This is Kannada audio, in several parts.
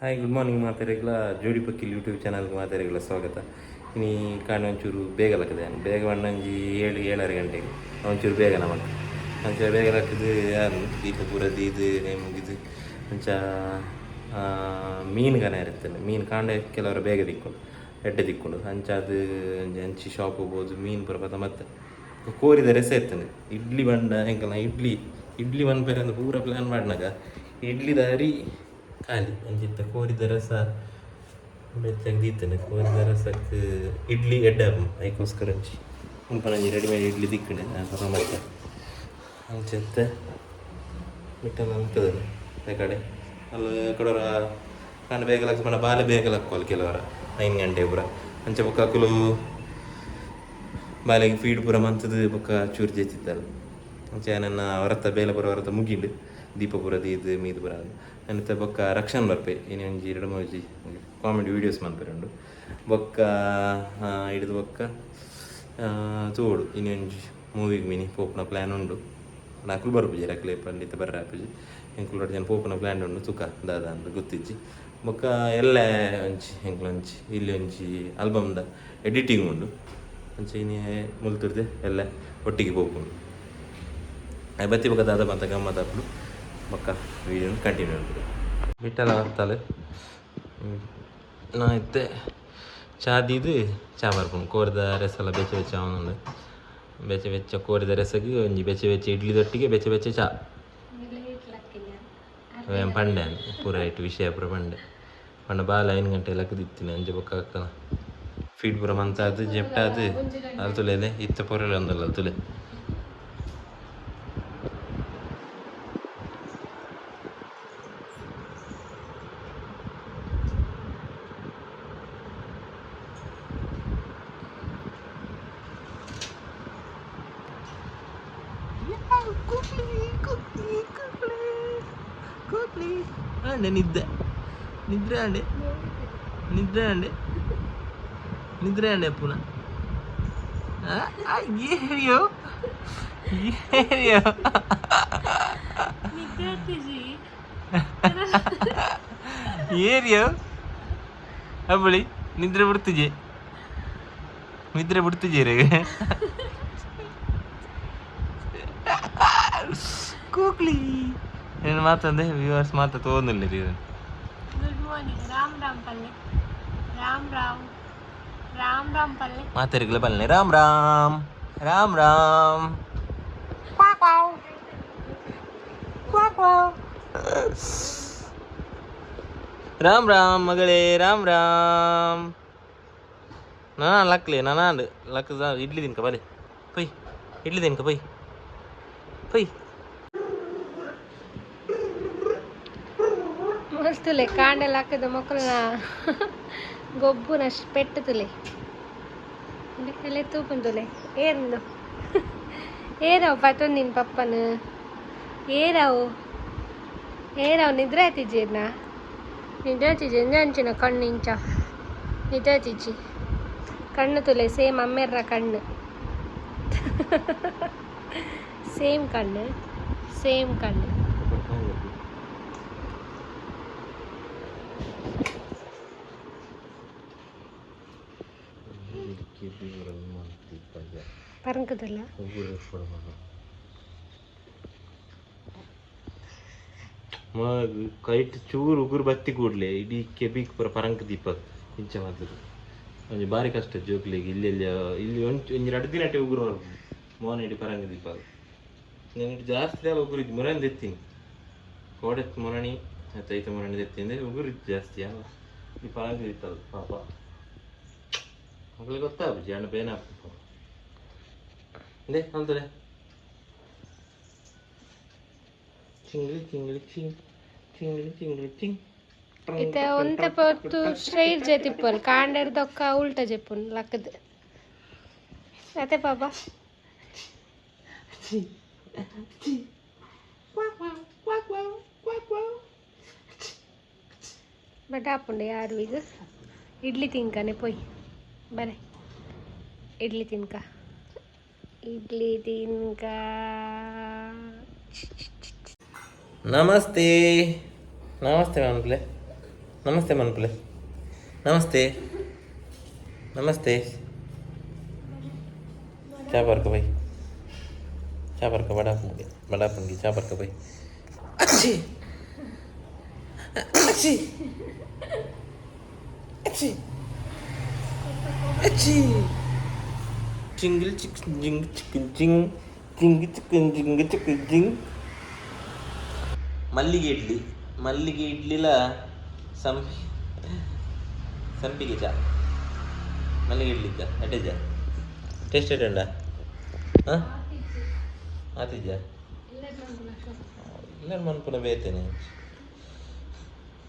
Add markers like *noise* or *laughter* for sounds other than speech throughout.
ಹಾಯ್ ಗುಡ್ ಮಾರ್ನಿಂಗ್ ಮಾತಾಡಿಗಳ ಜೋಡಿ ಪಕ್ಕಿಲ್ ಯೂಟ್ಯೂಬ್ ಚಾನಲ್ಗೆ ಮಾತಾಡಿಗಳ ಸ್ವಾಗತ. ಇನಿ ಕಾಣ ಒಂಚೂರು ಬೇಗ ಲಕ್ಕದೆ ಬೇಗ ಒಂಜಿ ಏಳು ಏಳರ ಗಂಟೆಗೆ. ಒಂಚೂರು ಬೇಗ ನಮ್ಮ ಅಂಚ ಬೇಗ ಲಕ್ಕದು ಯಾರು? ದೀಪ ಪೂರದ್ದು ಇದು ಮೀನು ಗನ ಇರುತ್ತೆ. ಮೀನು ಕಾಂಡ ಕೆಲವರು ಬೇಗ ದಿಕ್ಕೊಂಡು ಎಡ್ಡೆ ದಿಕ್ಕೊಂಡು ಅಂಚ ಅದು, ಅಂಚಿ ಶಾಪ್ ಹೋಗ್ಬೋದು, ಮೀನು ಬರಬಾರ್ದು ಮತ್ತೆ. ಕೋರಿದ ರೆಸ ಇರ್ತದೆ. ಇಡ್ಲಿ ಬಂಡ ಹೆಂಗಲ್ಲ, ಇಡ್ಲಿ. ಇಡ್ಲಿ ಬಂದ ಬೇರೆ ಅಂದ್ರೆ ಪೂರ ಪ್ಲ್ಯಾನ್ ಮಾಡಿನಾಗ. ಇಡ್ಲಿ ದಾರಿ ಖಾಲಿ. ಅಂಚಿತ್ತ ಕೋರಿದ ರಸ ತೆಗ್ದಿತ್ತೇನೆ. ಕೋರಿದ ರಸಕ್ಕೆ ಇಡ್ಲಿ, ಎಡ್ಡೆ ಅದಕ್ಕೋಸ್ಕರ ಅಂಚಿ. ಉಂಪನಂಜಿ ರೆಡಿಮೇಡ್ ಇಡ್ಲಿ ದಿಕ್ಕಣೆ ಅದ್ರ ಮತ್ತೆ ಅಂಚತ್ತೆ ಮಿಟ್ಟಲ್ಲ ಆಗ್ತದೆ ಆ ಕಡೆ. ಅಲ್ಲಿ ಕಡೆಯವರ ನಾನು ಬೇಗ ಲಕ್ಷ ಪಂಡ ಬಾಲೆ ಬೇಗ ಲಕ್ಕೋಲ್ಲ ಕೆಲವರ ನೈನ್ ಗಂಟೆ ಪೂರ. ಅಂಚೆ ಬೊಕ್ಕ ಅಕ್ಕಲು ಬಾಲೆಗೆ ಫೀಡ್ ಪುರ ಮಂತದ ಬುಕ್ಕ ಚೂರು ಜೆಚ್ಚಿತ್ತಲ್ಲ ಅಂಚೆ ನನ್ನ ಹೊರತ ಬೇಲೆ ಪುರ ಹೊರತ ಮುಗಿಲು. ದೀಪ ದೀದ್ ದೀದ್ ಮೀದು ನನ್ನತ್ತ ಬೊಕ್ಕ ರಕ್ಷಣ್ ಬರ್ಪೆ ಇನ್ನು ಒಂಜಿ ಎರಡು ಮೂಜಿ ಕಾಮಿಡಿ ವೀಡಿಯೋಸ್ ಮನ್ಪೆರೆ ಉಂಡು ಬೊಕ್ಕ ಹಿಡಿದು ಬೊಕ್ಕ ತೋಡು ಇನ್ನೊಂಜಿ ಮೂವಿಗೆ ಮಿನಿ ಪೋಪುನ ಪ್ಲ್ಯಾನ್ ಉಂಡು ನಾಲ್ಕು ಬರ್ಪುಜಿ ರಕ್ಲೆ ಪಂಡಿತ ಬರ್ರ ಆಪುಜಿ ಎಂಕುಲು ಜನ ಪೋಪುನ ಪ್ಲ್ಯಾನ್ ಉಂಡು ತುಕ ದಾದ ಅಂತ ಗೊತ್ತಿಜ್ಜಿ ಬೊಕ್ಕ ಎಲ್ಲ ಒಂಚಿ ಎಂಕ್ಲು ಒಂಚಿ ಇಲ್ಲಿ ಒಂಚಿ ಆಲ್ಬಮ್ದ ಎಡಿಟಿಂಗ್ ಉಂಡು ಅಂಚೆ ಇನಿ ಮುಲ್ತಿರ್ದೆ ಎಲ್ಲ ಒಟ್ಟಿಗೆ ಪೋಪುಂಡು ಬತ್ತಿ ಬೊಕ್ಕ ದಾದ ಬಂತ ಗಮ್ಮತ್ ಆಪುಡು ಬೊಕ್ಕ ವೀಡಿಯೋನ ಕಂಟಿನ್ಯೂ ಮಾಡ್ಬಿಡು. ಬಿಟ್ಟಲ್ಲ ಹತ್ತಲೆ ನಾ ಇತ್ತೆ ಚಾ ದೀದು ಚಾ ಬರ್ಕೊಂಡು ಕೋರಿದ ರೆಸೆಲ್ಲ ಬೆಚ್ಚ ಬೆಚ್ಚ ಅವನೊಂದು ಬೆಚ್ಚ ಬೆಚ್ಚ ಕೋರಿದ ರಸಗೆ ಒಂಜಿ ಬೆಚ್ಚ ಬೆಚ್ಚ ಇಡ್ಲಿ ದೊಟ್ಟಿಗೆ ಬೆಚ್ಚ ಬೆಚ್ಚ ಚಾ. ಅವೇನ್ ಪಂಡೆ ಪೂರ ಇಟ್ಟು ವಿಷಯ, ಪೂರ ಪಂಡೆ. ಪಂಡ ಬಾಲ ಐನು ಗಂಟೆ ಲಕ್ಕ ದಿತ್ತಿನ ಅಂಜೆ ಬೊಕ್ಕ ಅಕ್ಕನ ಫೀಡ್ ಪೂರ ಮಂತ ಜೆಪ್ಟಾದು ಜೆಪ್ಟ ಇತ್ತ ಅಲ್ಲಿ ತುಲೆಲೆ ಇತ್ತ ಪೊರಲೆ ಒಂದಲ್ಲ ಅಲ್ಲಿ ತುಲೆ ಅಂಡೆ ನಿದ್ದೆ ನಿದ್ರೆ ಅಂಡೆ ನಿದ್ರೆ ಅಂಡೆ ನಿದ್ರೆ ಅಂಡೆ ಪುನಃ ಏರಿಯೋ ಏರಿಯೋ ಏರಿಯೋ? ಅಬ್ಬಳಿ ನಿದ್ರೆ ಬಿಡ್ತಿಜೆ ನಿದ್ರೆ કોકલી એને માતા દે વ્યુઅર્સ માતા તો ઓન લે દીધું ગુડ મોર્નિંગ રામ રામ પલ્લે રામ રામ રામ રામ પલ્લે ಮಾತಾರಿಗಳ ರಾಮ್ ರಾಮ್ ರಾಮ್ ರಾಮ್. ಕ್ವಾಕ್ ಕ್ವಾವ್ ಕ್ವಾಕ್ ಕ್ವಾವ್ ರಾಮ್ ರಾಮ್ ಮಗಳೇ ರಾಮ್ ರಾಮ್. ನಾನಾ ಲಕ್ಲೆ ನಾನು ಲಕ್ ಇಡ್ಲಿ ತಿನ್ಕ ಬಲೆ ಪೈ ಇಡ್ಲಿ ತಿನ್ಕ ಪೈ. ಪೈ. ಮಸ್ತುಲೆ ಕಾಂಡೆಲ್ಲ ಹಾಕಿದ ಮಕ್ಕಳನ್ನ *laughs* ಗೊಬ್ಬುನ ಪೆಟ್ಟುತುಲೆ ಎಲ್ಲ ತೂಪುಂದುಲೆ ಏರಿಂದು *laughs* ಏರಾವ್ ಪತ್ತೊಂದು ನಿನ್ನ ಪಪ್ಪನ. ಏರಾವು ಏರಾವ್ ನಿದ್ರೆ ಆಯ್ತಿಜ್ಜಿನ ನಿದ್ರೆ ಆಯ್ತಿಜ್ಜಿ ಎಂಜ ಅಂಚಿನ ಕಣ್ಣು ಇಂಚ. ನಿದ್ರೆ ಆಯ್ತಿಜ್ಜಿ ಕಣ್ಣು ತುಲೆ, ಸೇಮ್ ಅಮ್ಮೆರ್ರ ಕಣ್ಣು. *laughs* ಸೇಮ್ ಕಣ್ಣು ಸೇಮ್ ಕಣ್ಣು. ಪರಂಕದಲ್ಲ ಕೈಟ್ ಚೂರು ಉಗುರು ಬತ್ತಿ ಕೂಡ್ಲೆ, ಇಡೀ ಕೆಬಿಗೆ ಪುರ ಪರಂಕ್ ದೀಪ ಇಂಚ ಮಾತ್ರ ಒಂಜಿ ಬಾರಿ ಕಷ್ಟ ಜೋಕ್ಲಿಗೆ, ಇಲ್ಲಿ ಇಲ್ಲಿ ಒಂಚು, ಒಂಜಿ ಎರಡು ದಿನ ಉಗುರು ಬರ್ಬೋದು ಮೋಹನ ಇಡಿ ಪರಂಗ ದೀಪ. ನಾನು ಜಾಸ್ತಿ ಉಗುರು ಮುರನ್ ತೆತ್ತೀನಿ ಕೋಡೆತ್ ಮೊರಣಿ. ಮತ್ತು ಐತ ಎತ್ತಿಂದೆ ತೆತ್ತಿಂದೆ ಉಗುರು ಇತ್ತು ಜಾಸ್ತಿ ಅಲ್ಲ ಈ ಪರಂಗ ಇತ್ತಲ್ಲ ಪಾಪ ಮಗಳಿಗೆ ಗೊತ್ತಾಗ್ಬಿಟ್ಟು ಅಣ್ಣ ಬೇನ ದೇ ಅಲ್ತದೆ ಚಿಂಗ್ಲಿ ಚಿಂಗ್ಲಿ ಚಿಂಗ್ ಚಿಂಗ್ಲಿ ಚಿಂಗ್ಲಿ ಚಿಂಗ್ ಇತ್ತೆ ಒಂತೆ ಪೊತ್ತು ಸ್ಟ್ರೈಟ್ ಜೆತಿಪ್ಪಲ್ ಕಾಂಡೆರ್ ದೊಕ್ಕ ಉಲ್ಟ ಜೆಪ್ಪುನ್ ಲಕ್ಕದ ಅತೆ ಪಾಪ ಬಟ್ ಹಾಪುಂಡೆ ಯಾರು ಈಗ? ಇಡ್ಲಿ ತಿನ್ಕನೆ, ಪೊಯ್. ಬರೆ ಇಡ್ಲಿ ತಿನ್ಕ. ಇಡ್ಲಿ ತಿನ್ಕ. ನಮಸ್ತೆ. ನಮಸ್ತೆ ಮನ್ಪ್ಲೆ. ನಮಸ್ತೆ ಮನ್ಪಲೆ. ನಮಸ್ತೆ. ನಮಸ್ತೆ. ಚಾ ಬರ್ಕ ಬೈ ಚಾ ಬರ್ಕ ಬಡಾಪನ್ಗೆ ಬಡಾಪನ್ಗೆ ಚಾ ಬರ್ಕ ಬೈ ಅಚ್ಚಿ ಅಚ್ಚಿ ಜಿಂಗಿಲ್ ಚಿಕ್ ಜಿಂಗ್ ಚಿಕ್ಕನ್ ಜಿಂಗ್ ಜಿಂಗ್ ಚಿಕ್ಕನ್ ಜಿಂಗ್ ಚಿಕ್ಕನ್ ಜಿಂಗ್ ಮಲ್ಲಿಗೆ ಇಡ್ಲಿ ಮಲ್ಲಿಗೆ ಇಡ್ಲಿಲ ಸಂ ಸಂಪಿಗೆ ಚ. ಮಲ್ಲಿಗೆ ಇಡ್ಲಿ ಚಾ ಎಡ್ಡೆ ಚಾ ಟೇಸ್ಟ್ ಹಾ ಹಾಂ? ಆತಿಜ್ಜಾ? ಇಲ್ಲ ಮನ್ಪುನ ಬೇತೇನೆ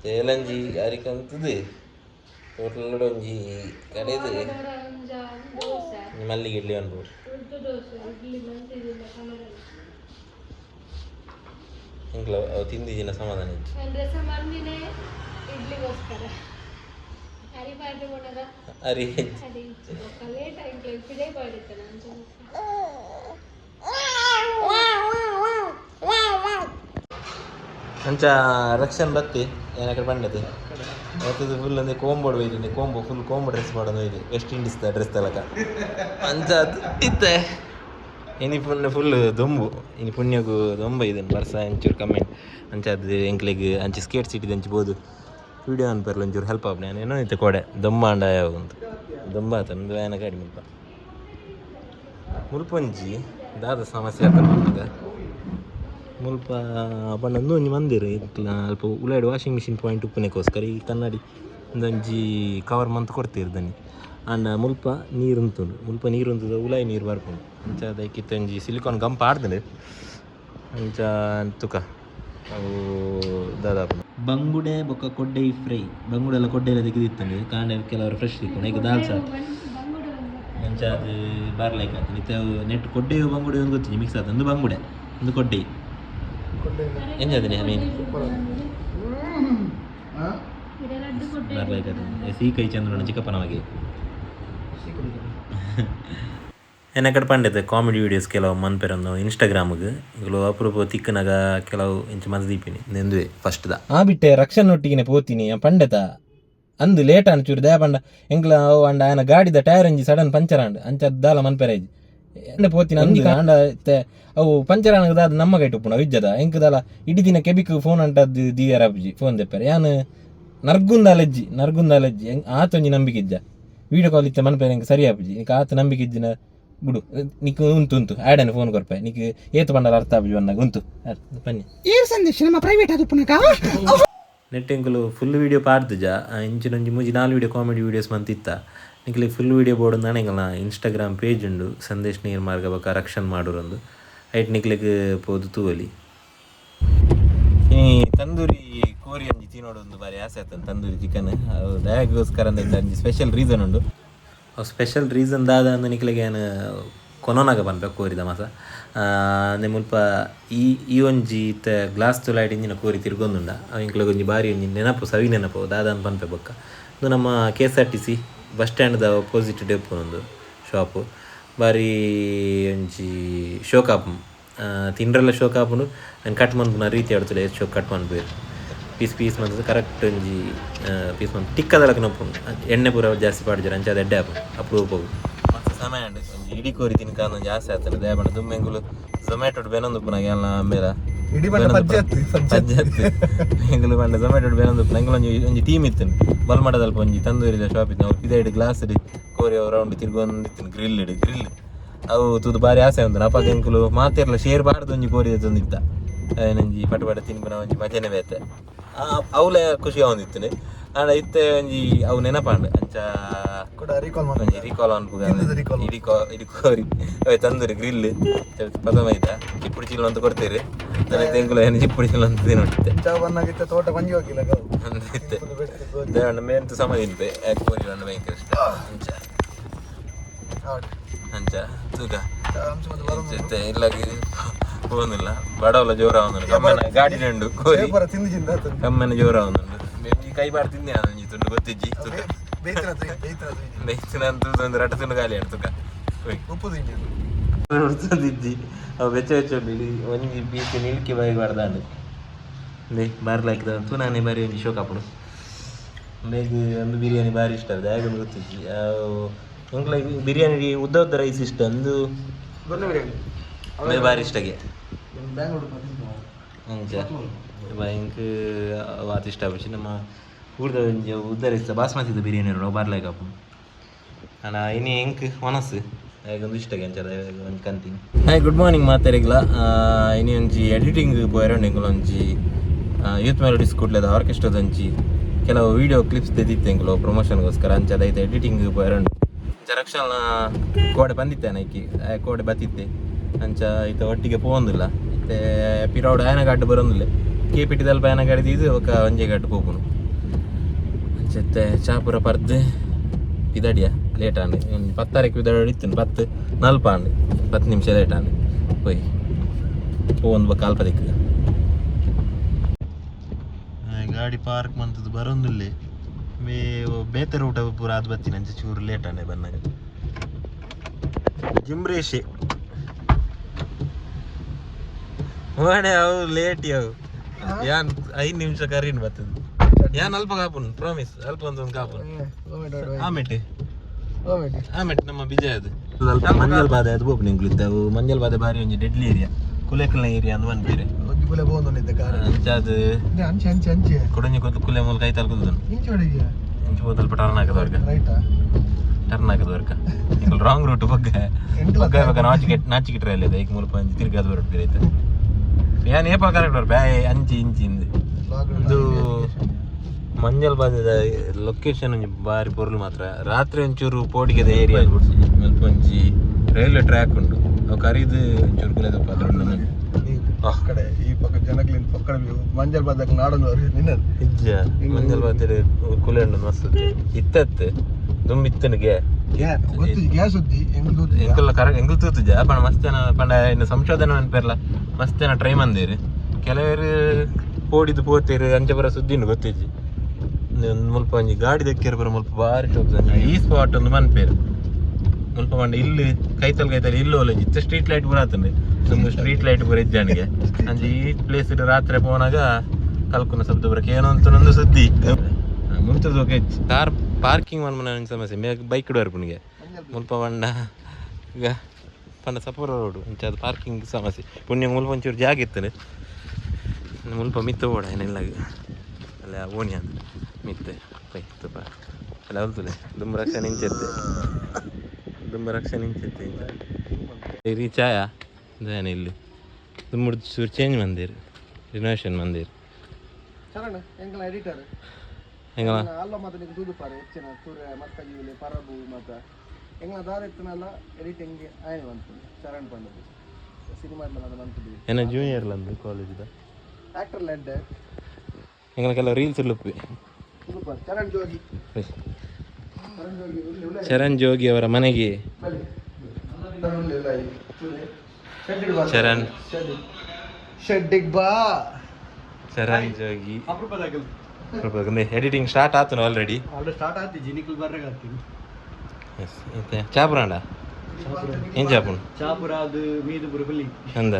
ತೇಲಂಜಿ ಅರಿಕಂತದು ಟೋಟಲ್ ಒಂಜಿ ಕಡೆದು ಮಲ್ಲಿಗೆ ಇಡ್ಲಿ ಅನ್ಬೋದು ಇಂಕ್ಲ ಅವು ತಿಂದಿಜಿನ ಸಮಾಧಾನ ಇತ್ತು ರಸ ಮಂದಿನೇ ಇಡ್ಲಿಗೋಸ್ಕರ ಹರಿ ಪಾಡ್ರೆ ಕೊಡದ ಅರಿ ಅದೇ ಲೇಟ್ ಆಗಿ ಪಿಡೇ ಪಾಡಿತ್ತು ನಾನು ಅಂಚ ರಕ್ಷನ್ ಬತ್ತಿ ಏನಕ್ಕೆ ಬಂಡತೆ ಅವತ್ತದು ಫುಲ್ ಅಂದ್ರೆ ಕೋಂಬೋಡು ಒಯ್ದು ಕೋಂಬೋ ಫುಲ್ ಕೋಂಬೋ ಡ್ರೆಸ್ ಮಾಡೋದು ಒಯ್ದು ವೆಸ್ಟ್ ಇಂಡೀಸ್ ಡ್ರೆಸ್ ತಲಕ. ಅಂಚ ಇತ್ತೆ. ಇನಿ ಪುಣ್ಯ ಫುಲ್ ದೊಂಬು, ಇನಿ ಪುಣ್ಯಗೂ ದೊಂಬ ಇದೆ ಬರ್ಸ ಅಂಚೂರು ಕಮೆಂಟ್ ಅಂಚ ಅದು ಎಂಕ್ಲೆಗ್ ಅಂಚೆ ಸ್ಕೇಟ್ ಸಿಟಿದ ಹಂಚ್ಬೋದು ವಿಡಿಯೋ ಅನ್ಪರ್ಲ ಒಂಚೂರು ಹೆಲ್ಪ್ ಆಪ್ ನಾನು ಏನೋ ಇತ್ತು ಕೊಡೆ ದೊಂಬ ಅಂಡ ಯಾವಂತ ದೊಂಬ ಆತ, ನಮ್ದು ವ್ಯಾನ ಗಾಡಿ ಮುಲ್ಪ ದಾದ ಸಮಸ್ಯೆ ಆತ ನಮಗೆ ಮುಲ್ಪ ಪಂಡ ಒಂಜಿ ಮಂದಿರ ಇತ್ಲ ಅಲ್ಪ ಉಲಾಯ್ಡ್ ವಾಷಿಂಗ್ ಮಿಷಿನ್ ಪಾಯಿಂಟ್ ಉಪ್ಪುನೆಗೋಸ್ಕರ ಈ ಕನ್ನಡಿ ಉಂದೊಂಜಿ ಕವರ್ ಮಂತ್ ಕೊಡ್ತೀರಿ ದನಿ ಆಂಡ ಮುಲ್ಪ ನೀರು ಉಂತುಂಡು ಮುಲ್ಪ ನೀರು ಉಂತುದ ಉಲಾಯಿ ನೀರ್ ಬರ್ಪುಂಡು ಅಂಚ ಅದಕ್ಕಿತ್ತ ಒಂಜಿ ಸಿಲಿಕಾನ್ ಗಂಪ ಆಡ್ದುಂಡು ಅಂಚ ತುಕ ಅವು ದಾದಾಪು ಬಂಗುಡೆ ಬೊಕ್ಕ ಕೊಡ್ಡೆ ಫ್ರೈ ಬಂಗುಡೆ ಎಲ್ಲ ಕೊಡ್ಡೆ ಎಲ್ಲ ತೆಗೆದಿತ್ತಂಡು ಕಾಂಡೆ ಕೆಲವರು ಫ್ರೆಶ್ ತಿಕ್ಕೊಂಡು ಈಗ ದಾಲ್ ಸಾರು ಅಂಚ ಅದು ಬರ್ಲೈಕ್ ನಿತ್ತ ನೆಟ್ ಕೊಡ್ಡೆಯು ಬಂಗುಡೆ ಒಂದು ಗೊತ್ತಿಲ್ಲ ಮಿಕ್ಸ್ ಆತ ಒಂದು ಬಂಗುಡೆ ಒಂದು ಕೊಡ್ಡೆ ಕೈ ಚಂದ್ರನ ಚಿಕ್ಕಪ್ಪನವಾಗಿ ಎನ್ನಕಡೆ ಪಂಡಿತ ಕಾಮಿಡಿ ವೀಡಿಯೋಸ್ ಕೆಲವು ಮನ್ಪೆರೊಂದು ಇನ್ಸ್ಟಾಗ್ರಾಮ್ಗೆ ಇಗಳು ಅಪರೂಪ ತಿಕ್ಕನಾಗ ಕೆಲವು ಇಂಚ ಮನದೀಪಿನಿ ನೆಂದುವೆ ದ. ಆ ಬಿಟ್ಟೆ ರಕ್ಷನ್ ಒಟ್ಟಿಗೆ ಪೋತೀನಿ ಪಂಡಿತ ಅಂದು ಲೇಟ್ ಅನ್ಚೂರು ದಯ ಪಂಡ. ಎಂಕ್ಲ ಅವು ಅಂಡ ಆಯನ ಗಾಡಿದ ಟೈರ್ ಒಂಜಿ ಸಡನ್ ಪಂಚರ್ ಅಂಡ್ ಅಂಚ ದಾಲ ಮನ್ಪೆರೈಜ್ ಎಂದ ಪೋತಿನ ಅಂದಿ ಕಾಂಡ ಇತ್ತೆ. ಅವು ಪಂಚರ್ ದಾದ ನಮ್ಮ ಗೈಟ್ ಉಪ್ಪುಣ ವಿಜ್ಜದ. ಎಂಕ್ ದಾಲ ಇಡೀ ದಿನ ಕೆಬಿಕ್ ಫೋನ್ ಅಂಟದ್ದು ದಿಯರ್ ಅಬ್ಜಿ ಫೋನ್ ದೆಪ್ಪರೆ ಯಾನ್ ನರ್ಗುಂದ ಅಲಜ್ಜಿ ನರ್ಗುಂದ ಅಲಜ್ಜಿ ಆತೊಂಜಿ ನಂಬಿಕೆ ಇಜ್ಜ. ವಿಡಿಯೋ ಕಾಲ್ ಇತ್ತೆ ಮನ್ಪೇರ ಎಂಕ್ ಸರಿ ಆಪುಜಿ. ನಿಕ್ ಆತ ನಂಬಿಕೆ ಇಜ್ಜಿನ ಬಿಡು. ನಿಕ್ ಉಂತು ಉಂತು. ಆಡನೆ ಫೋನ್ ಕೊರ್ಪೆ ನಿಕ್ ಏತು ಪಂಡಲ ಅರ್ಥ ಆಪುಜಿ ಬಂದಾಗ ಉಂತು. ಆಯ್ತ್, ಬನ್ನಿ. ಏರ್ ಸಂದೇಶ ನಮ್ಮ ಪ್ರೈವೇಟ್ ಅದು ಪುನಕ? ನೆಟ್ಟಿಂಕಲು ಫುಲ್ ವೀಡಿಯೋ ಪಾಡ್ದುಜ ಇಂಚಿನೊಂಜಿ ಮೂಜಿ ನಾಲ್ ವಿಡಿಯೋ ಕಾಮಿಡಿ ವೀಡಿಯೋಸ್ ಮಂತಿತ್ತ. ನಿಕ್ಲಿ ಫುಲ್ ವೀಡಿಯೋ ಬೋರ್ಡ್ ನನಗೆಲ್ಲ ಇನ್ಸ್ಟಾಗ್ರಾಮ್ ಪೇಜ್ ಉಂಡು. ಸಂದೇಶ್ ನೀರ್ ಮಾರ್ಗ ಬಕ ರಕ್ಷಣ್ ಮಾಡೋರೊಂದು. ಐಟ್ ನಿಕ್ಲೆಗ್ ಪೋದು ತೂವಲಿ. ಈ ತಂದೂರಿ ಕೋರಿ ಒಂಜಿ ತಿನ್ನೋಡೊಂದು ಬಾರಿ ಆಸೆ ಆಯ್ತು ತಂದೂರಿ ಚಿಕನ್ ದಯಾಗೋಸ್ಕರ ಅಂತ ಒಂಜಿ ಸ್ಪೆಷಲ್ ರೀಸನ್ ಉಂಡು. ಸ್ಪೆಷಲ್ ರೀಸನ್ ದಾದ ಅಂದ ನಿಕ್ಲಿಗೆ ಏನು ಕೊನೋನಾಗ ಬನ್ಬೇಕು ಕೋರಿದ ಮಾಸ. ನಿಮ್ಮ ಮುಲ್ಪ ಈ ಈ ಒಂಜಿ ಇತ್ತ ಗ್ಲಾಸ್ ತುಲಾಯ್ಟ್ ಇಂಜಿನ ಕೋರಿ ತಿರ್ಗೊಂದುಂಡ. ಇಂಕ್ಲಿಗೆ ಒಂಜಿ ಬಾರಿ ಒಂಜಿ ನೆನಪು, ಸವಿ ನೆನಪು. ದಾದ ಅಂತ ಪನ್ಪೆ ಬೊಕ್ಕ. ಇದು ನಮ್ಮ K S R T C bus ಸ್ಟ್ಯಾಂಡ್ದ opposite depot ಒಂದು ಶಾಪು ಬಾರಿ ಒಂಜಿ ಶೋಕಾಪ್ ತಿಂಡ್ರೆಲ್ಲ ಶೋಕಾಪುಂಡು ನಾನು ಕಟ್ ಮನ್ಪುನ ರೀತಿ ಆಡ್ತದೆ ಶೋ ಕಟ್ ಮನ್ಪುವೆರ್ ಪೀಸ್ ಪೀಸ್ ಮಂತದ ಕರೆಕ್ಟ್ ಒಂಜಿ ಪೀಸ್ ಮಂತ್ ಟಿಕ್ಕದಲಕ ನಪ್ಪುಂಡು ಎಣ್ಣೆ ಪೂರ ಜಾಸ್ತಿ ಪಾಡ್ಜಾರ ಅಂಚೆ ಅದು ಎಡ್ಡೆ ಆಪು ಅಪ್ರೂಪ ಮಸ್ತ್ ಸಮಯ ಉಂಡು ಒಂಜಿ ಇಡಿ ಕೋರಿ ತಿನ್ಕ ಒಂಜಿ ಜಾಸ್ತಿ ಆಗ್ತದೆ. ದುಮ್ಮೆಂಗುಲು ಝೊಮ್ಯಾಟೊ ಬೆನೊಂದು ಪುನಗ ಎಲ್ಲ ಆಮೇಲೆ. ಇಡೀ ಹತ್ತಿ, ಪಜ್ಜೆ ಹತ್ತಿ. ಎಂಗುಲು ಬಂಡ ಝೊಮ್ಯಾಟೊ ಬೆನೊಂದು ಎಂಗುಲು ಒಂಜಿ ಒಂಜಿ ಟೀಮ್ ಇತ್ತು ಬಲ್ಮಡದಲ್ಪ ಒಂಜಿ ತಂದೂರಿದ ಶಾಪ್ ಇತ್ತು ಅವ್ರು ಪಿದೈಡ್ ಗ್ಲಾಸ್ ಕೋರಿ ರೌಂಡ್ ತಿರ್ಗೊಂದಿತ್ತು ಗ್ರಿಲ್ ಇಡಿ ಗ್ರಿಲ್ ಅವು ತೂದು ಬಾರಿ ಆಸೆ ಉಂಟು ಅಪ್ಪ ಎಂಕುಲು ಮಾತಿರ್ಲ ಶೇರ್ ಬಾರ್ದು ಒಂಜಿ ಕೋರಿ ತಂದಿತ್ತ ಏನೊಂಜಿ ಪಟ ಪಟ ತಿನ್ಪುನ ಒಂಜಿ ಮಜನೆ ಬೇತೆ ಅವಳೆ ಖುಷಿ ಆವೊಂದಿತ್ತು ಆಂಡ ಇತ್ತೆ ಒಂಜಿ ಅವು ನೆನಪಾಂಡ್ ಅಂಚ ಕೂಡ ರೀಕಾಲ್ ಮಾಡಿ ರೀಕಾಲ್ ಅನ್ಪುಗ ತಿಂದದ್ದು recall ಇಡಿ ಇಡಿ ಕೋರಿ ಅವೆ ತಂದೂರಿ ಗ್ರಿಲ್ ಪದಮ ಐತ ಚಿಪ್ಪುಡಿ ಚೀಲ ಅಂತ ಕೊಡ್ತೀರಿ ನನಗೆ ತೆಂಗುಲು ಏನು ಚಿಪ್ಪುಡಿ ಚೀಲ ಅಂತ ತಿನ್ನೋಡಿತ್ತೆ ಚಾ ಬಂದಾಗಿತ್ತ ತೋಟ ಬಂಜಿ ಹೋಗಿಲ್ಲ ದೇವಣ್ಣ ಮೇಂತು ಸಮ ತಿನ್ಪೆ ಕೋರಿ ಅಣ್ಣ ಭಯಂಕರ ಇಷ್ಟ ಅಂಚ ಅಂಚ ತೂಕ ಜೊತೆ ಇಲ್ಲಾಗಿ ಹೋಗುದಿಲ್ಲ ಬಡವಲ ಜೋರ ಅವನು ಕಮ್ಮನ ಗಾಡಿ ನಂಡು ಕೋರಿ ಕಮ್ಮನ ಜೋರ ಅವನು ಈ ಕೈ ಬಾರ್ ತಿಂದೆ ಅವನು ತುಂಡು ಗೊತ್ತಿಜ್ಜಿ ತೂಕ. ಅದು, ಅದು ಒಂದು ರಟ ತುಂಡು ಖಾಲಿ ಉಪ್ಪು ಅದು. ಅವು ಬೆಚ್ಚ ಬೆಚ್ಚ ಬಿಡಿ ಒಂಜಿ ನಿಲ್ಕಿ ಬಾಯಿ ಬಾರ್ದಾಂಡು ದೇ ಬಾರ್ಲಾಕಿದ ತೂ ನಾನೇ ಬಾರಿ ಒಂಜಿ ಶೋಕ್ ಹಾಪುಡು ಬೇಗ ಒಂದು ಬಿರಿಯಾನಿ ಭಾರಿ ಇಷ್ಟ ಅದು ಹೇಗೆ ಬಿರಿಯಾನಿ ಉದ್ದ ಉದ್ದ ರೈಸ್ ಇಷ್ಟ ಒಂದು ಬಾರಿ ಭಾರಿ ಇಷ್ಟಗೆ ಬ್ಯಾಂಗ್ಳೂರ್ ಅಂಚ ಭಯಂಕ ವಾತ ಇಷ್ಟ ಆಪುಜಿ ನಮ್ಮ ಊರ್ದ ಒಂಜಿ ರೈಸ್ ಬಾಸ್ಮತಿದ ಬಿರಿಯಾನಿ ಇರೋ ಬರ್ಲಾಗಪ್ಪ ಅಣ್ಣ ಇನ್ನು ಎಂಕ್ ಮನಸ್ಸು ಒಂದು ಇಷ್ಟ ಒಂದು ಕಂತೀನಿ ಹಾಯ್ ಗುಡ್ ಮಾರ್ನಿಂಗ್ ಮಾತಾಡಿಗ್ಲ ಇನಿ ಒಂಜಿ ಎಡಿಟಿಂಗ್ ಎಂಕುಲ ಒಂಜಿ ಯೂತ್ ಮೆಲೋಡಿಸ್ ಕುಡ್ಲೆದ ಆರ್ಕೆಸ್ಟ್ರಾದ ಒಂಜಿ ಕೆಲವು ವಿಡಿಯೋ ಕ್ಲಿಪ್ಸ್ ಎಂಕುಲು ಪ್ರಮೋಷನ್ಗೋಸ್ಕರ ಅಂಚದ ಐತೆ ಎಡಿಟಿಂಗ್ ಪೋಯರಂಡು ಜರಕ್ಷಲ್ನ ಕೋಡೆ ಬಂದಿತ್ತೇನೆ ನೈಕಿ ಕೋಡೆ ಬತ್ತಿತ್ತೆ ಅಂಚ ಈತ ಒಟ್ಟಿಗೆ ಪೋಂದಿಲ್ಲ ಮತ್ತೆ ಪಿರೌಡ್ ಆಯನಗಾಡ್ ಬರೋಂದಿಲ್ಲ ದಲ್ಪ ಆಯನಗಾಡಿದ ಇದು ఒక ಒಂಜೆ కట్టుకోకును ಪೋಪುನು చాపుర ಚಾಪುರ ಪರ್ದು ಪಿದಡಿಯ ಲೇಟ್ ಆಂಡ್ ಒಂದು ಪತ್ತಾರಕ್ಕೆ ಇತ್ತು ಪತ್ತು ನಲ್ಪ ಆಂಡ್ ಪತ್ತು ನಿಮಿಷ ಲೇಟ್ ಆಂಡ್ ಹೋಯ್ ಒಂದು ಕಾಲ್ ಪದಿಕ್ಕೆ ಗಾಡಿ ಪಾರ್ಕ್ ಮಂತದ್ದು ಬರೋಂದಿಲ್ಲ ಮೇ ಬೇತೆ ಊಟ ಪೂರ ಅದು ಬತ್ತಿನ ಅಂಚೆ ಚೂರು ಲೇಟ್ ಆಂಡೆ ಬಂದಾಗ ಜಿಮ್ರೇಶೆ ಓಣೆ ಅವು ಲೇಟ್ ಅವು ಯಾನ್ ಐದು ನಿಮಿಷ ಕರೀನ್ ಬರ್ತದೆ ಯಾನ್ ಅಲ್ಪ ಕಾಪುನ್ ಪ್ರಾಮಿಸ್ ಅಲ್ಪ ಒಂದು ಒಂದು ಕಾಪುನ್ ಆಮೆಟ್ ಆಮೆಟ್ ನಮ್ಮ ಬಿಜಯ ಅದು. ಮಂಜಲ್ ಬಾದೆ ಅದು ಬೋಪು ನಿಂಗ್ಲಿತ್ತೆ ಇದ್ದವು. ಮಂಜಲ್ ಬಾದೆ ಬಾರಿ ಒಂಜಿ ಡೆಡ್ಲಿ ಏರಿಯಾ ಕುಲೆಕಲ್ನ ಏರಿಯಾ ಅಂದ್ ಒಂದು ಬೇರೆ. ಕುಲೆ ಬೋಂದೊಂದಿದ್ದ ಕಾರ್. ಅಂಚ ಅಂಚೆ ಅಂಚೆ ಅಂಚೆ. ಕೊಡಂಜಿ ಕೊತ್ತು ಕುಲೆ ಮೂಲ ಕೈ ತಲ್ಕುದು ಇಂಚೆ ಹೊಡೆಯ ಇಂಚು ಹೋದಲ್ಪ ಟರ್ನ್ ಹಾಕದವ್ರಗ. ರೈಟಾ? ಟರ್ನ್ ಹಾಕದವ್ರಗ. ಈಗ ರಾಂಗ್ ರೂಟ್ ಬಗ್ಗೆ ಬಗ್ಗೆ ನಾಚಿಕೆ ನಾಚಿಕಿಟ್ರೆ ಅಲ್ಲಿದೆ ಈಗ ಮೂಲಪ ಅಂಜಿ ತಿರ್ಗಿ ಅದು ಹೊರಟು ಐತೆ. ಏನ್ ಏಪ ಕರೆಕ್ಟ್ ಬ್ಯಾ ಅಂಚಿ ಇಂಚಿಂದು ಇದು. ಮಂಜಲ್ ಬಾದದ. ಲೊಕೇಶನ್ ಒಂಜಿ ಬಾರಿ ಪೊರ್ಲು ಮಾತ್ರ. ರಾತ್ರಿ ಒಂಚೂರು ಪೋಡಿಗೆದ ಏರಿಯಾ ಮಲ್ಪ ಒಂಜಿ ರೈಲ್ವೆ ಟ್ರ್ಯಾಕ್ ಉಂಡು ಅವು ಕರೀದು ಒಂಚೂರು ಅದ್ರೊಂದು ಈ ಕಡೆ ಈ ಪಕ್ಕ ಜನಕ್ಲಿಂದ ಪಕ್ಕಡ ಮಂಜಲ್ ಬಾದಕ್ ನಾಡೋದು ನಿನ್ನದು. ಇಜ್ಜ ಮಂಜಲ್ ಬಾತಿರ ಕುಲೆ ಮಸ್ತ್ ಇತ್ತತ್ತೆ. ದುಂಬಿತ್ತನಿಗೆ ಎಂಕಲ್ಲ ಕರ ಎಂಕಲ್ ತೂತುಜ ಪಂಡ ಮಸ್ತೇನ ಪಂಡ ಇನ್ನು ಸಂಶೋಧನೆ ಅನ್ಪೇರ್ಲ ಮಸ್ತೆನ ಟ್ರೈ ಮಂದೇರು. ಕೆಲವರು ಓಡಿದು ಪೋತೀರು ಅಂಚೆ ಬರ ಸುದ್ದಿ ಗೊತ್ತಿಜ್ಜಿ ಮುಲ್ಪ ಒಂಜಿ ಗಾಡಿ ದಕ್ಕಿರ ಬರ ಮುಲ್ಪ ಬಾರಿ ಟೋಕ್ ಈ ಸ್ಪಾಟ್ ಒಂದು ಮನ್ಪೇರು. ಮುಲ್ಪ ಮಂಡ ಇಲ್ಲಿ ಕೈತಲ್ ಕೈತಲ್ ಇಲ್ಲಿ ಒಲೆ ಇತ್ತ ಸ್ಟ್ರೀಟ್ ಲೈಟ್ ಪೂರ ಆತಂಡೆ ತುಂಬ ಸ್ಟ್ರೀಟ್ ಲೈಟ್ ಪೂರ ಇಜ್ಜಾನಿಗೆ ಅಂಜಿ ಈ ಪ್ಲೇಸ್ ರಾತ್ರಿ ಪೋನಾಗ ಕಲ್ಕುನ ಶಬ್ದ ಬರಕ್ಕೆ ಏನೋ ಅಂತ ಸುದ್ದಿ. ಸುದ್ದಿ ಮುಂಚೆ ಕಾರ್ ಪಾರ್ಕಿಂಗ್ ಮನ್ಮನ ಸಮಸ್ಯೆ. ಮೇಗ್ ಬೈಕ್ ಇಡುವರು ಪುಣಿಗೆ ಮುಲ್ಪ ಬಂಡ ಈಗ ಪಂಡ ಸಪೂರ ರೋಡು ಅಂಚೆ ಅದು ಪಾರ್ಕಿಂಗ್ ಸಮಸ್ಯೆ. ಪುಣ್ಯ ಮುಲ್ಪ ಒಂಚೂರು ಜಾಗ ಇರ್ತದೆ ಮುಲ್ಪ ಮಿತ್ತ ಓಡ ಏನೆಲ್ಲ ಅಲ್ಲ ಓಣಿ ಅಂತ ಮಿತ್ತೆ. ಪೈ ತುಪ್ಪ. ಅಲ್ಲ ಹೊಲ್ತದೆ ದುಂಬ ರಕ್ಷಣೆ ನಿಂಚತ್ತೆ ದುಂಬ ರಕ್ಷಣೆ ಇಂಚೆತ್ತೆ ಇಂಚ ರೀಚ್ ಆಯ ಅಂದ್ರೆ ಇಲ್ಲಿ. ದುಂಬುಡ್ ಚೂರು ಚೇಂಜ್ ಮಂದಿರ್. ರಿನೋವೇಷನ್ ಮಂದಿರ್. ಎಡಿಟರ್ ಹೆಂಗಲ್ಲ ಅಲ್ಲ ಮತ್ತೆ ನೀವು ದೂದು ಪಾರೆ ಹೆಚ್ಚಿನ ಸೂರ್ಯ ಮತ್ತ ಜೀವಲಿ ಪರಬು ಮತ್ತ ಎಂಗ್ಲ ದಾರ ಇತ್ತನಲ್ಲ ಎಡಿಟಿಂಗ್ ಆಯ್ತು ಬಂತು ಚರಣ್ ಪಂಡದು ಸಿನಿಮಾ ಬಂತಿದ್ವಿ ಏನ ಜೂನಿಯರ್ಲಂದು ಕಾಲೇಜಿದ ಆಕ್ಟರ್ ಲೆಡ್ ಹೆಂಗಲ ಎಲ್ಲ ರೀಲ್ಸ್ ಲುಪ್ಪಿ ಸೂಪರ್ ಚರಣ್ ಜೋಗಿ. ಚರಣ್ ಜೋಗಿ ಅವರ ಮನೆಗೆ. ಚರಣ್ ಶೆಡ್ ಶೆಡ್ಡಿಗ್ ಬಾ ಚರಣ್ ಜೋಗಿ. ಅಪರೂಪದಾಗಲ್ ಎಡಿಟಿಂಗ್ ಸ್ಟಾರ್ಟ್ ಆತು ಆಲ್ರೆಡಿ ಆಲ್ರೆಡಿ ಸ್ಟಾರ್ಟ್ ಆತಿ ಜಿನಿಕಲ್ ಬರ್ರಾಗ ಆತಿ ಚಾಪುರಾಂಡ ಏನ್ ಚಾಪುಣ ಚಾಪುರ ಅದು ಮೀದುಪುರ ಹುಲಿ ಅಂದ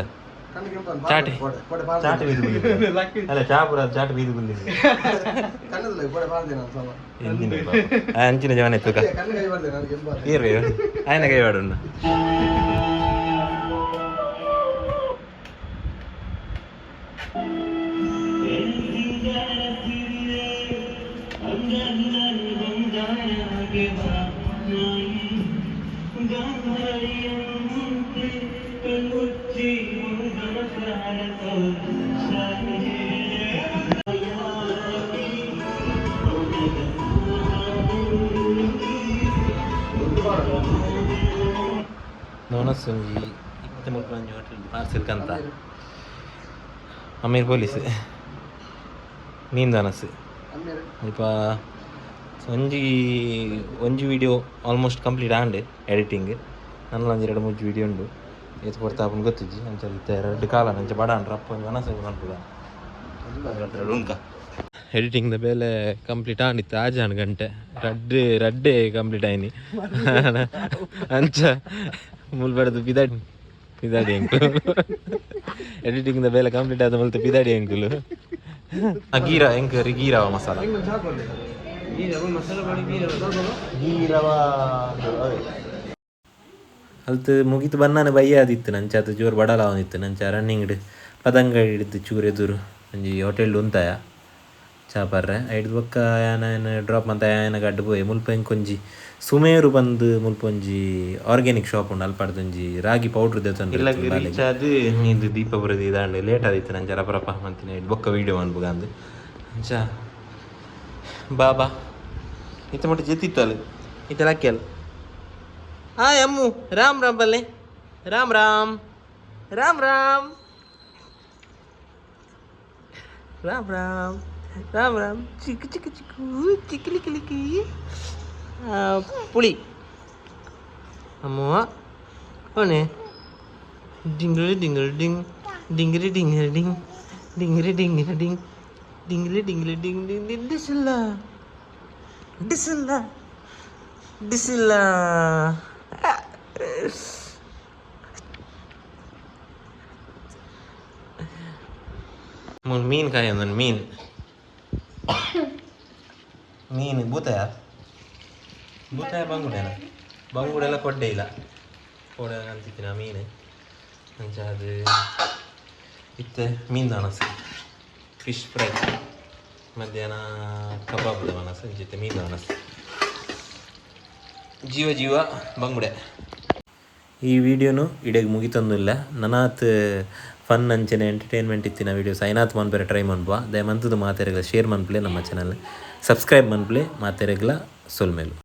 ಚಾಟಿ. ಚಾಟ್ ಬೀದಿ ಅಲ್ಲ ಚಾಪುರ ಚಾಟ್ ಬೀದು ಕೊಡೆ ಬಾರ್ದೆ ನಾನು ಸಮ ಅಂಚಿನ ಜವನ ಕೈ? ಬಾರ್ದೆ ಈರ್ ಕೈ ಆಯ್ನ ಕೈ ವಾಡುಂಡ ನೋನಸ್ಸೊಂಜಿ ಇಪ್ಪತ್ತು ಒಂಜಿ ಹೋಟೆಲ್ ಪಾರ್ಸೆಲ್ ಕಂತ ಅಮೀರ್ ಪೊಲೀಸ್ ನೀನ್ ಅಮ್ಮೇರೆ ಸ್ವಲ್ಪ ಒಂಜಿ ಒಂಜಿ video almost complete and editing ನನ್ನ ಒಂದು ಎರಡು ಮೂರು ವಿಡಿಯೋ ಉಂಡು ಏತ್ ಕೊಡ್ತಾ ಆಪುಂಡು ಗೊತ್ತಿಜ್ಜಿ ಅಂಚ ಎರಡು ಕಾಲ ಅಂಚ ಬಡ ಅಂಡ್ರ ಅಪ್ಪ ಮನಸ್ಸು ದ ಉಂಕ ಎಡಿಟಿಂಗ್ದ ಬೇಲೆ ಕಂಪ್ಲೀಟ್ ಆಂಡಿತ್ತು ಆಜಾನ್ ಗಂಟೆ ರಡ್ಡೆ ರಡ್ಡೆ ಕಂಪ್ಲೀಟ್ ಆಯ್ನಿ ಅಂಚ ಮುಲ್ಬಡದು ಬಿದಾಡಿ ಪಿದಾಡಿ ಎಡಿಟಿಂಗ್ ದ ಬೇಲೆ ಕಂಪ್ಲೀಟ್ ಆದ ಮುಲ್ತು ಪಿದಾಡಿ ಅಂಕಲು ಆ ಗೀರ ಎಂಕ್ ಗೀರವ ಮಸಾಲ ಹೆಂಗ್ ಮಸಾಲ ಗೀರವ ಅಲ್ತು ಮುಗಿತು ಬನ್ನಾನೆ ಬಯ್ಯ ಆದಿತ್ತು ನಂಚ ಅದು ಜೋರು ಬಡಲ ಅವನಿತ್ತು ನಂಚ ರನ್ನಿಂಗ್ ಪದಂಗ ಹಿಡಿದು ಚೂರು ಎದುರು. ಒಂಜಿ ಹೋಟೆಲ್ ಉಂತಾಯ. ಚಾಪರ್ರೆ ಐದು ಬೊಕ್ಕ ಯಾನ ಡ್ರಾಪ್ ಮಂತ ಯಾನ ಗಡ್ಡು ಪೋಯೆ. ಮುಲ್ಪ ಇಂಕೊಂಜಿ ಸುಮೇರು ಬಂದು ಮುಲ್ಪೊಂಜಿ ಆರ್ಗ್ಯಾನಿಕ್ ಶಾಪ್ ಉಂಡು. ಅಲ್ಪಾಡ್ದೊಂಜಿ ರಾಗಿ ಪೌಡ್ರ್ ಅದು ನೀದು ದೀಪ ಬರೋದು ಇದಾಂಡು. ಲೇಟ್ ಆದಿತ್ತು ನಂಚ ರಪ್ಪ ಮಂತಿನ ಮಂತಿನ ಬೊಕ್ಕ ವೀಡಿಯೋ ಮಾಡ್ಬೇಕು ಅಂದು. ಅಂಚ ಬಾಬಾ ಇತ್ತ ಮಟ್ಟ ಜೆತ್ತಿತ್ತು ಅಲ್ಲಿ. ಇತ್ತ ಲಕ್ಕಿಯಲ್ಲ હાય અમ્મુ રામ રામ ભલે રામ રામ રામ રામ રામ રામ રામ રામ ચીક ચીક ચીકુ ચીકલી કિલીકી પુળી અમ્મુ અને ડીંગળી ડીંગળી ડીંગ ડીંગરી ડીંગરી ડીંગ ડીંગરી ડીંગરી ડીંગ ડીંગલી ડીંગલી ડીંગ ડીંગ ડીંગ ડિસલા ડિસલા ડિસલા ಮುನ್ ಮೀನ್ ಕಾಯ ಮೀನ್ ಮೀನು ಬೂತಾಯ ಭೂತಾಯ ಬಂಗುಡೆನ ಬಂಗುಡೆಲ್ಲ ಕೊಡ್ಡೆ ಇಲ್ಲ ಕೊಡ ಅಂತಿತ್ತು ನಾ ಮೀನು ಅಂಚ ಅದು ಇತ್ತೆ ಮೀನ್ ಅನಸು ಫಿಶ್ ಫ್ರೈ ಮಧ್ಯಾಹ್ನ ಕಬಾಬ್ ಮನಸ್ಸು ಜೊತೆ ಮೀನು ಅನಸು ಜೀವ ಜೀವ ಬಂಗುಡೆ ಈ ವಿಡಿಯೋನು ಇಡೆಗೆ ಮುಗಿತೊಂದುಲ್ಲ. ನನಾತ್, ಫನ್ ಅಂಚನೆ ಎಂಟರ್ಟೈನ್ಮೆಂಟ್ ಇತ್ತಿನ ವೀಡಿಯೋಸ್ ಐನಾತ್ ಮನ್ಪೆರೆ ಟ್ರೈ ಮನ್ಪುವ. ದಯಮಂತದ ಮಾತೆರೆಗ್ಲ ಶೇರ್ ಮನ್ಪ್ಲೆ ನಮ್ಮ ಚಾನಲ್ ಸಬ್ಸ್ಕ್ರೈಬ್ ಮನ್ಪ್ಲೆ ಮಾತೆರೆಗಳ ಸೊಲ್ಮೇಲು.